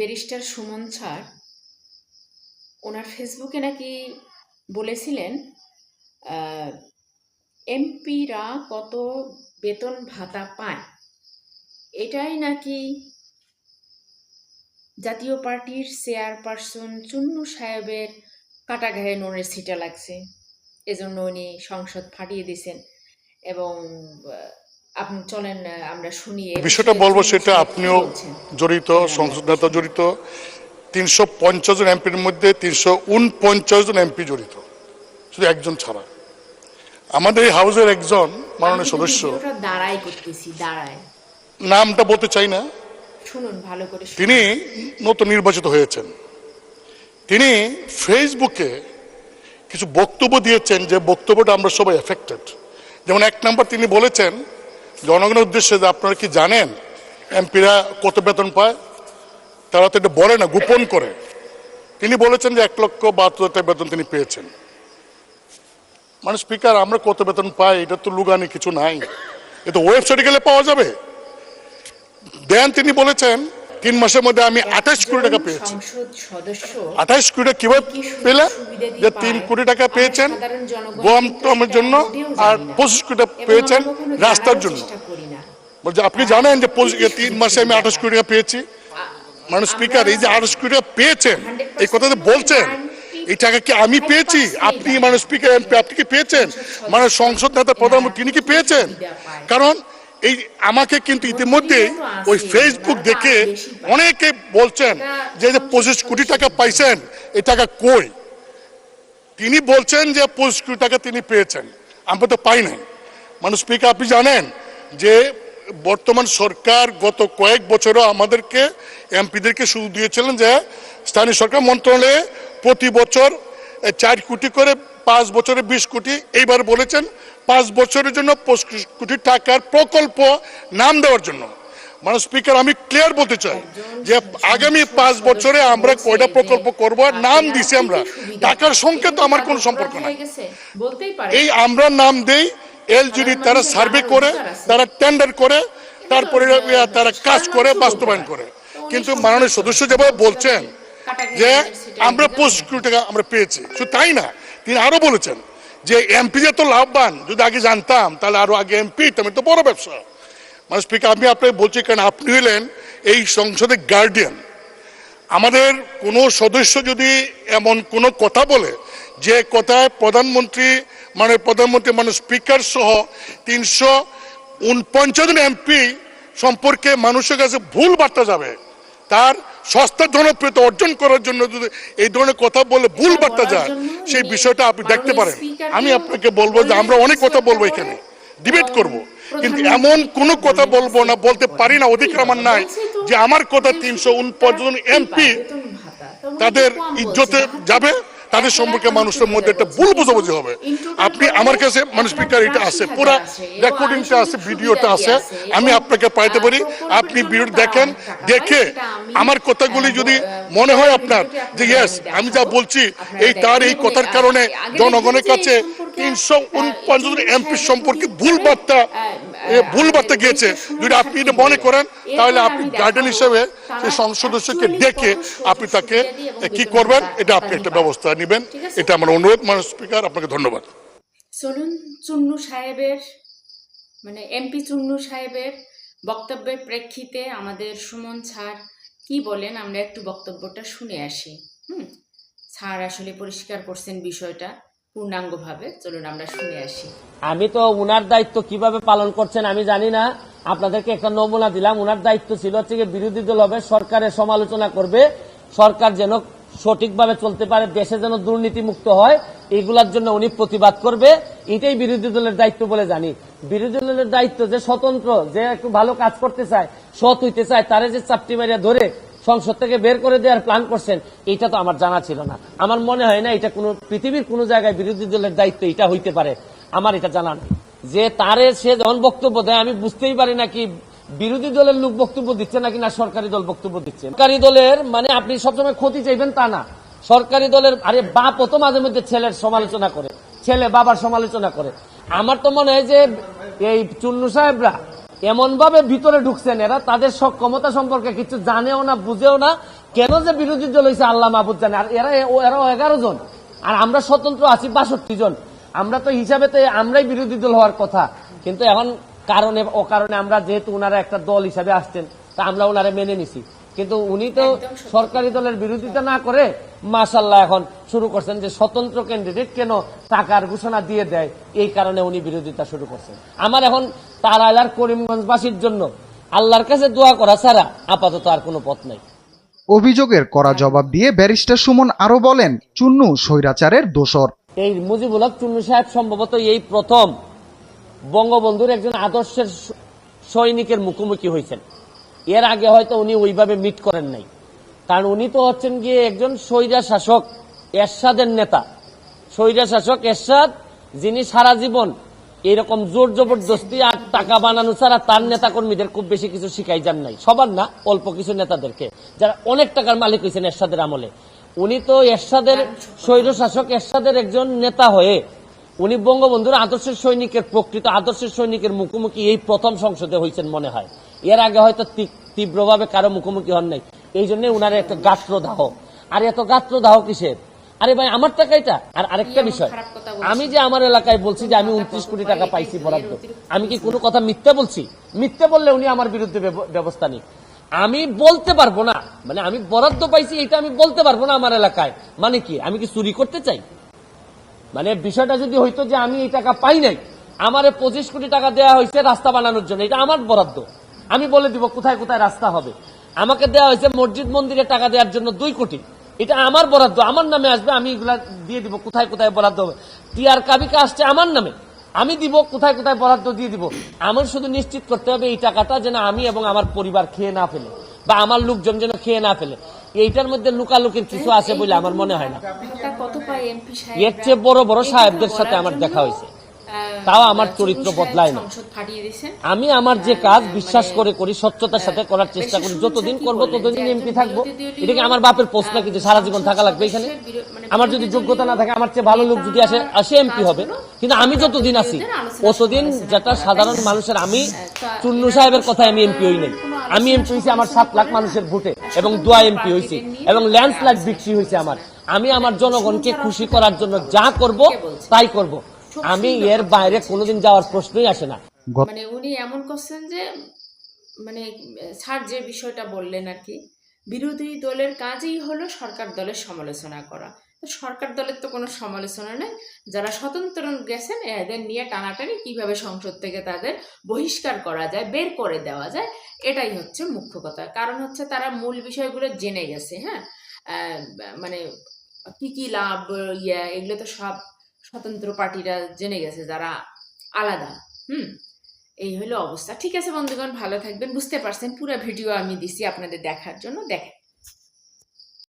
Barrister Suman ছাড় ওনার ফেসবুকে নাকি বলেছিলেন এমপিরা কত বেতন ভাতা পায়। এটাই নাকি জাতীয় পার্টির চেয়ারপারসন চুন্নু সাহেবের কাটা ঘায়ে নুনের ছিটা লাগছে। এজন্য উনি সংসদ ফাটিয়ে দিয়েছেন এবং আপনি চলেন আমরা শুনি বিষয়টা বলব সেটা আপনিও জড়িত সংসদ নেতা জড়িত। তিনশো পঞ্চাশ জন এমপির মধ্যে তিনশো উনপঞ্চাশ জন এমপি জড়িত শুধু একজন ছাড়া। আমাদের এই হাউসের একজন মাননীয় সদস্য। দাঁড়াই করতেছি দাঁড়ায়। নামটা বলতে চাই না। শুনুন ভালো করে তিনি নতুন নির্বাচিত হয়েছেন। তিনি ফেসবুকে কিছু বক্তব্য দিয়েছেন যে বক্তব্যটা আমরা সবাই এফেক্টেড যেমন এক নম্বর তিনি বলেছেন জনগণের উদ্দেশ্যে যে আপনারা কি জানেন এমপিরা কত বেতন পায়? তারা তো এটা বলে না গোপন করে। তিনি বলেছেন যে এক লক্ষ বাহাত্তর টাকা বেতন তিনি পেয়েছেন। মানে স্পিকার আমরা কত বেতন পাই? এটা তো লুগানি কিছু নাই। এটা ওয়েবসাইটে গেলে পাওয়া যাবে। দেন তিনি বলেছেন তিন মাসের মধ্যে আমি আঠাশ কোটি টাকা পেয়েছি। আঠাশ কোটি টাকা কীভাবে কি যে তিন কোটি টাকা পেয়েছেন গম টমের জন্য আর পঁচিশ কোটি টাকা পেয়েছেন রাস্তার জন্য। বলছে আপনি জানেন যে তিন মাসে আমি আঠাশ কোটি টাকা পেয়েছি। মানে স্পিকার এই যে আঠাশ কোটি টাকা পেয়েছেন এই কথা বলছেন এই টাকা কি আমি পেয়েছি? আপনি মানে স্পিকার এমপি আপনি কি পেয়েছেন? মানে সংসদ নেতা প্রধানমন্ত্রী তিনি কি পেয়েছেন? কারণ এই আমাকে কিন্তু ইতিমধ্যে ওই ফেসবুক দেখে অনেকে বলছেন যে পঁচিশ কোটি টাকা পাইছেন এই টাকা কই? তিনি বলছেন যে টাকা তিনি পেয়েছেন। আমরা তো পাই নাই। মানে স্পিকার আপনি জানেন যে বর্তমান সরকার গত কয়েক বছরও আমাদেরকে, এমপিদেরকে সুযোগ দিয়েছিলেন যে স্থানীয় সরকার মন্ত্রণালয়ে প্রতি বছর চার কোটি করে, পাঁচ বছরে বিশ কোটি, এইবার বলেছেন পাঁচ বছরের জন্য পঁচিশ কোটি টাকার প্রকল্প নাম দেওয়ার জন্য। মানে স্পিকার আমি ক্লিয়ার বলতে চাই যে আগামী পাঁচ বছরে আমরা কয়টা প্রকল্প করব নাম দিছি আমরা। টাকার সংখ্যা তো আমার কোনো সম্পর্ক নাই। এই আমরা নাম দেই এলজিডি তারা সার্ভে করে, তারা টেন্ডার করে, তারপরে তারা কাজ করে, বাস্তবায়ন করে। কিন্তু মাননীয় সদস্য যেভাবে বলছেন যে আমরা পঁচিশ কোটি টাকা আমরা পেয়েছি, শুধু তাই না, তিনি আরও বলেছেন যে এমপি যে তো লাভবান, যদি আগে জানতাম, তাহলে আরও আগে এমপি তো বড় ব্যবসা। মানে স্পিকার আমি আপনাকে বলছি কারণ আপনি হলেন এই সংসদের গার্ডিয়ান আমাদের কোনো সদস্য যদি এমন কোনো কথা বলে যে কথায় প্রধানমন্ত্রী মানে প্রধানমন্ত্রী মানে স্পিকার সহ তিনশো উনপঞ্চাশ জন এমপি সম্পর্কে মানুষের কাছে ভুল বার্তা যাবে তার সস্তা জনপ্রিয়তা অর্জন করার জন্য যদি এই ধরনের কথা বলে ভুল বার্তা যায় সেই বিষয়টা আপনি দেখতে পারেন। আমি আপনাকে বলব যে আমরা অনেক কথা বলব এখানে ডিবেট করব। কিন্তু এমন কোনো কথা বলব না বলতে পারি না অধিকার আমার নাই যে আমার কথা তিনশো উনপঞ্চাশ জন এমপি তাদের ইজ্জতে যাবে? তাদের সম্পর্কে মানুষের মধ্যে একটা ভুল বোঝাবুঝি হবে। আপনি আমার কাছে মানে স্পিকার এটা আছে, পুরো রেকর্ডিংটা আছে ভিডিওটা আছে, আমি আপনাকে পাইতে পারি। আপনি ভিডিও দেখেন, দেখে আমার কথাগুলি যদি মনে হয় আপনার, যে ইয়েস আমি যা বলছি, এই তার এই কথার কারণে জনগণের কাছে তিনশো উনপঞ্চাশ এমপি সম্পর্কে ভুল বার্তা ভুল বার্তা গিয়েছে। যদি আপনি এটা মনে করেন তাহলে আপনি গার্ডেন হিসেবে সেই সংসদ সদস্যকে ডেকে আপনি তাকে কি করবেন এটা আপনি একটা ব্যবস্থা নেবেন। এটা আমার অনুরোধ মানে স্পিকার আপনাকে ধন্যবাদ। চলুন চুন্নু সাহেবের মানে এমপি চুন্নু সাহেবের বক্তব্যের প্রেক্ষিতে আমাদের সুমন স্যার কি বলেন আমরা একটু বক্তব্যটা শুনে আসি। হুম? স্যার আসলে পরিষ্কার করছেন বিষয়টা। পূর্ণাঙ্গভাবে চলুন আমরা শুনে আসি। আমি তো উনার দায়িত্ব কীভাবে পালন করছেন আমি জানি না। আপনাদেরকে একটা নমুনা দিলাম, উনার দায়িত্ব ছিল হচ্ছে গিয়ে বিরোধী দল হবে সরকারের সমালোচনা করবে, সরকার যেন সঠিকভাবে চলতে পারে, দেশে যেন দুর্নীতি মুক্ত হয়, এগুলার জন্য উনি প্রতিবাদ করবে, এটাই বিরোধী দলের দায়িত্ব বলে জানি। বিরোধী দলের দায়িত্ব যে স্বতন্ত্র, যে একটু ভালো কাজ করতে চায়, সৎ হইতে চায়, তারে যে চাপটি মারিয়া ধরে সংসদ থেকে বের করে দেওয়ার প্ল্যান করছেন, এটা তো আমার জানা ছিল না। আমার মনে হয় না এটা কোনো পৃথিবীর কোনো জায়গায় বিরোধী দলের দায়িত্ব, এটা হইতে পারে। আমার এটা জানা নেই। যে তারে সে যখন বক্তব্য দেয়, আমি বুঝতেই পারি না কি বিরোধী দলের লোক বক্তব্য দিচ্ছে নাকি না সরকারি দল বক্তব্য দিচ্ছে। সরকারি দলের মানে আপনি সবসময় ক্ষতি চাইবেন তা না। সরকারি দলের, আরে বাপও তো মাঝে মধ্যে ছেলের সমালোচনা করে, ছেলে বাবার সমালোচনা করে। আমার তো মনে হয় যে এই চুন্নু সাহেবরা এমন ভাবে ভিতরে ঢুকছেন এরা, তাদের সক্ষমতা সম্পর্কে কিছু জানেও না, বুঝেও না। কেন যে বিরোধী দল হয়েছে আল্লাহ মাহবুদ জানে। আর এরা এরা এগারো জন। আর আমরা স্বতন্ত্র আছি বাষট্টি জন। আমরা তো হিসাবে তো আমরাই বিরোধী দল হওয়ার কথা। কিন্তু এখন কারণে ও কারণে আমরা যেহেতু ওনারা একটা দল হিসাবে আসছেন, তা আমরা ওনারা মেনে নিছি। কিন্তু উনি তো সরকারি দলের বিরোধিতা না করে মাসাল্লাহ এখন শুরু করছেন যে স্বতন্ত্র ক্যান্ডিডেট কেন টাকার ঘোষণা দিয়ে দেয়। এই কারণে উনি বিরোধিতা শুরু করছেন। আমার এখন তারাইলার করিমগঞ্জবাসীর জন্য আল্লাহর কাছে দোয়া করা ছাড়া আপাতত আর কোনো পথ নাই। অভিযোগের কড়া জবাব দিয়ে ব্যারিস্টার সুমন আরও বলেন চুন্নু স্বৈরাচারের দোসর এই মুজিবুল হক চুন্নু সাহেব সম্ভবত এই প্রথম বঙ্গবন্ধুর একজন আদর্শের সৈনিকের মুখোমুখি হয়েছেন। এর আগে হয়তো উনি ওইভাবে মিট করেন নাই। কারণ উনি তো হচ্ছেন গিয়ে একজন স্বৈরা শাসক, এরশাদের নেতা। স্বৈরা শাসক, এরশাদ, যিনি সারা জীবন এরকম জোর জবরদস্তি আর টাকা বানানো ছাড়া তার নেতা কর্মীদের খুব বেশি কিছু শিখাই যান নাই। সবার না, অল্প কিছু নেতাদেরকে। যারা অনেক টাকার মালিক হয়েছেন এরশাদের আমলে। উনি তো এরশাদের স্বৈর শাসক, এরশাদের একজন নেতা হয়ে উনি বঙ্গবন্ধুর আদর্শের সৈনিকের, প্রকৃত আদর্শের সৈনিকের মুখোমুখি এই প্রথম সংসদে হয়েছেন মনে হয়। এর আগে হয়তো তীব্রভাবে কারও মুখোমুখি হন নাই। এই জন্য উনার একটা গাত্রদাহ। আর এত গাত্রদাহ কিসের? আরে ভাই আমার টাকা এটা। আর আরেকটা বিষয়। আমি যে আমার এলাকায় বলছি যে আমি উনত্রিশ কোটি টাকা পাইছি বরাদ্দ আমি কি কোনো কথা মিথ্যা বলছি? মিথ্যা বললে উনি আমার বিরুদ্ধে ব্যবস্থা নিক। আমি বলতে পারব না। মানে আমি বরাদ্দ পাইছি এটা আমি বলতে পারব না আমার এলাকায়। মানে কি আমি কি চুরি করতে চাই? মানে বিষয়টা যদি হইতো যে আমি এই টাকা পাই নাই আমার পঁচিশ কোটি টাকা দেওয়া হয়েছে রাস্তা বানানোর জন্য এটা আমার বরাদ্দ। আমি বলে দিব কোথায় কোথায় রাস্তা হবে। আমাকে দেওয়া হয়েছে মসজিদ মন্দিরে টাকা দেওয়ার জন্য দুই কোটি। এটা আমার বরাদ্দ আমার নামে আসবে আমি এগুলা দিয়ে দিব কোথায় কোথায় বরাদ্দ হবে। টিআর কাবিকা আসছে আমার নামে আমি দিব কোথায় কোথায় বরাদ্দ দিয়ে দিব। আমার শুধু নিশ্চিত করতে হবে এই টাকাটা যেন আমি এবং আমার পরিবার খেয়ে না ফেলে বা আমার লোকজন যেন খেয়ে না ফেলে। এইটার মধ্যে লুকালুকির কিছু আছে বলে আমার মনে হয় না। এর চেয়ে বড় বড় সাহেবদের সাথে আমার দেখা হয়েছে। তাও আমার চরিত্র বদলায় না। আমি আমার যে কাজ বিশ্বাস করে করি স্বচ্ছতার সাথে করার চেষ্টা করি যতদিন করব ততদিন এমপি থাকব। এটা কি আমার বাপের পোস্ট নাকি যে সারা জীবন থাকা লাগবে এখানে? আমার যদি যোগ্যতা না থাকে আমার চেয়ে ভালো লোক যদি আসে আসে এমপি হবে। কিন্তু আমি যতদিন আছি অতদিন যেটা সাধারণ মানুষের আমি চুন্নু সাহেবের কথা আমি এমপি হই নাই। আমি এমপি হয়েছি আমার সাত লাখ মানুষের ভোটে এবং দোয়া এমপি হয়েছি এবং ল্যান্ডস্লাইড বিক্রি হয়েছে আমার। আমি আমার জনগণকে খুশি করার জন্য যা করব তাই করব আমি এর বাইরে কোনোদিন যাওয়ার প্রশ্নই আসে না। মানে উনি এমন করছেন যে মানে স্যার যে বিষয়টা বললেন আর কি বিরোধী দলের কাজই হলো সরকার দলের সমালোচনা করা। তো সরকার দলের তো কোনো সমালোচনা নেই। যারা স্বতন্ত্র গেছেন এদের নিয়ে টানাটানি কীভাবে সংসদ থেকে তাদের বহিষ্কার করা যায় বের করে দেওয়া যায় এটাই হচ্ছে মুখ্য কথা। কারণ হচ্ছে তারা মূল বিষয়গুলো জেনে গেছে হ্যাঁ? আহ, মানে কি কি লাভ ইয়া এগুলো তো সব স্বতন্ত্র পার্টিরা জেনে গেছে যারা আলাদা, হুম? এই হলো অবস্থা। ঠিক আছে বন্ধুগণ, ভালো থাকবেন। বুঝতে পারছেন, পুরো ভিডিও আমি দিছি আপনাদের দেখার জন্য। দেখেন।